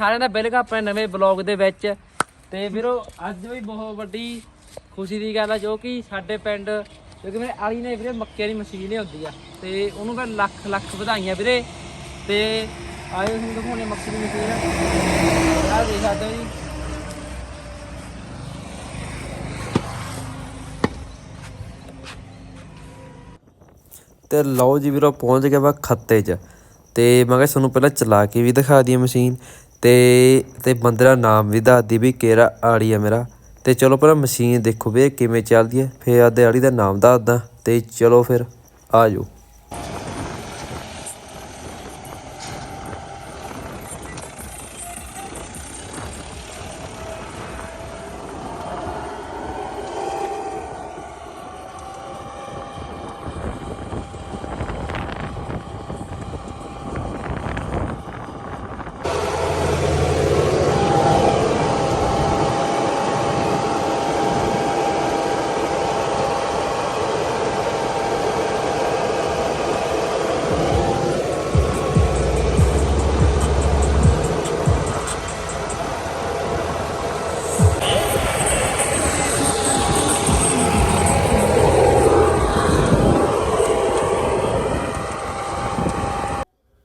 ਸਾਰਿਆਂ ਦਾ ਵੈਲਕਮ ਆਪਣੇ ਨਵੇਂ ਬਲੌਗ ਦੇ ਵਿੱਚ। ਤੇ ਵੀਰੋ, ਅੱਜ ਵੀ ਬਹੁਤ ਵੱਡੀ ਖੁਸ਼ੀ ਦੀ ਗੱਲ ਆ, ਜੋ ਕਿ ਸਾਡੇ ਪਿੰਡ ਕਿਉਂਕਿ ਮੇਰੇ ਆਲੀ ਨੇ ਵੀਰੇ ਮੱਕੇ ਦੀ ਮਸ਼ੀਨ ਲਿਆਉਂਦੀ ਆ। ਤੇ ਉਹਨੂੰ ਮੈਂ ਲੱਖ ਲੱਖ ਵਧਾਈਆਂ ਵੀਰੇ। ਤੇ ਆਏ ਤੁਹਾਨੂੰ ਦਿਖਾਉਣੇ ਮੱਕੇ ਦੀ ਮਸ਼ੀਨ। ਆਹ ਦੇਖ ਸਕਦੇ ਹੋ ਜੀ। ਤੇ ਲਓ ਜੀ ਵੀਰੋ, ਪਹੁੰਚ ਗਿਆ ਵਾ ਖੱਤੇ 'ਚ। ਤੇ ਮੈਂ ਕਿਹਾ ਤੁਹਾਨੂੰ ਪਹਿਲਾਂ ਚਲਾ ਕੇ ਵੀ ਦਿਖਾ ਦਈਏ ਮਸ਼ੀਨ। ਤੇ ਤੇ ਬੰਦੇ ਦਾ ਨਾਮ ਵੀ ਦੱਸਦੀ ਵੀ ਕਿਹੜਾ ਆੜੀ ਆ ਮੇਰਾ। ਤੇ ਚਲੋ ਪਹਿਲਾਂ ਮਸ਼ੀਨ ਦੇਖੋ ਵੀ ਇਹ ਕਿਵੇਂ ਚੱਲਦੀ ਹੈ ਫਿਰ ਆਦੇ ਆੜੀ ਦਾ ਨਾਮ ਦੱਸਦਾ ਤੇ ਚਲੋ ਫਿਰ, ਆ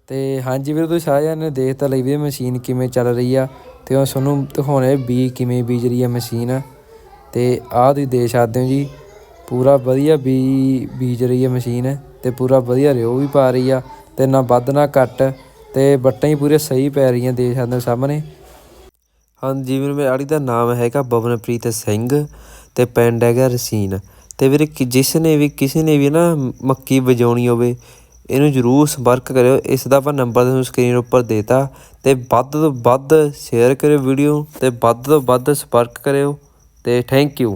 ਤੇ ਹਾਂਜੀ ਵੀਰ, ਤੁਸੀਂ ਸਾਰਿਆਂ ਨੇ ਦੇਖ ਤਾਂ ਲਈ ਵੀ ਮਸ਼ੀਨ ਕਿਵੇਂ ਚੱਲ ਰਹੀ ਆ ਤੇ ਉਹ ਤੁਹਾਨੂੰ ਦਿਖਾਉਣੇ ਬੀ ਕਿਵੇਂ ਬੀਜ ਰਹੀ ਆ ਮਸ਼ੀਨ। ਤੇ ਆਹ ਤੁਸੀਂ ਦੇਖ ਸਕਦੇ ਹੋ ਜੀ, ਪੂਰਾ ਵਧੀਆ ਬੀ ਬੀਜ ਰਹੀ ਹੈ ਮਸ਼ੀਨ ਤੇ ਪੂਰਾ ਵਧੀਆ ਰਿਓ ਵੀ ਪਾ ਰਹੀ ਆ ਤੇ ਨਾ ਵੱਧ ਨਾ ਘੱਟ ਤੇ ਬੱਟਾਂ ਹੀ ਪੂਰੇ ਸਹੀ ਪੈ ਰਹੀਆਂ ਦੇਖ ਸਕਦੇ ਹੋ ਸਾਹਮਣੇ। ਹਾਂਜੀ ਵੀਰ ਮੇਰੇ ਆੜੀ ਦਾ ਨਾਮ ਹੈਗਾ ਬਵਨਪ੍ਰੀਤ ਸਿੰਘ ਤੇ ਪਿੰਡ ਹੈਗਾ ਰਸੀਨ। ਤੇ ਵੀਰੇ ਜਿਸ ਨੇ ਵੀ, ਕਿਸੇ ਨੇ ਵੀ ਨਾ ਮੱਕੀ ਵਜਾਉਣੀ ਹੋਵੇ ਇਹਨੂੰ ਜਰੂਰ ਸੰਪਰਕ ਕਰਿਓ, ਇਸ ਦਾ ਆਪਾਂ ਨੰਬਰ ਤੁਹਾਨੂੰ ਸਕਰੀਨ ਉੱਪਰ ਦੇਤਾ ਤੇ ਵੱਧ ਤੋਂ ਵੱਧ ਸ਼ੇਅਰ ਕਰਿਓ ਵੀਡੀਓ ਤੇ ਵੱਧ ਤੋਂ ਵੱਧ ਸੰਪਰਕ ਕਰਿਓ ਤੇ ਥੈਂਕ ਯੂ